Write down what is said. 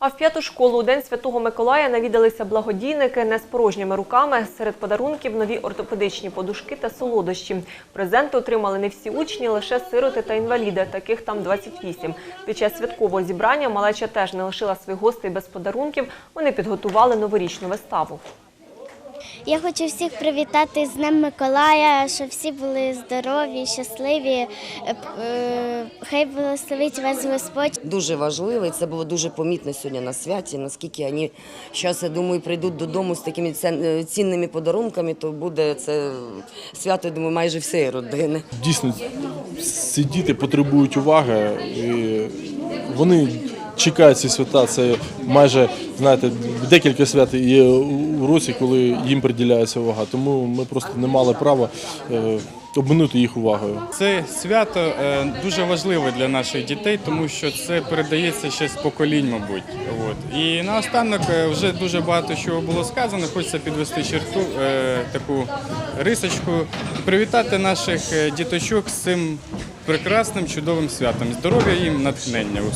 А в п'яту школу у День Святого Миколая навідалися благодійники не з порожніми руками. Серед подарунків нові ортопедичні подушки та солодощі. Презенти отримали не всі учні, лише сироти та інваліди. Таких там 28. Під час святкового зібрання малеча теж не лишила своїх гостей без подарунків. Вони підготували новорічну виставу. Я хочу всіх привітати з Днем Миколая, щоб всі були здорові, щасливі. Е, е, Хай благословить вас Господь. Дуже важливо, і це було дуже помітно сьогодні на святі. Наскільки вони зараз, я думаю, прийдуть додому з такими е, цінними подарунками, то буде це свято, я думаю, майже всієї родини. Дійсно, ці діти потребують уваги. І вони чекають ці свята. Це майже знаєте, декілька свят є у році, коли їм приділяється увага. Тому ми просто не мали права е, обминути їх увагою. Це свято е, дуже важливе для наших дітей, тому що це передається ще з поколінь, мабуть. От. І наостанок е, вже дуже багато чого було сказано. Хочеться підвести черту, таку рисочку, привітати наших діточок з цим прекрасним чудовим святом. Здоров'я їм, натхнення.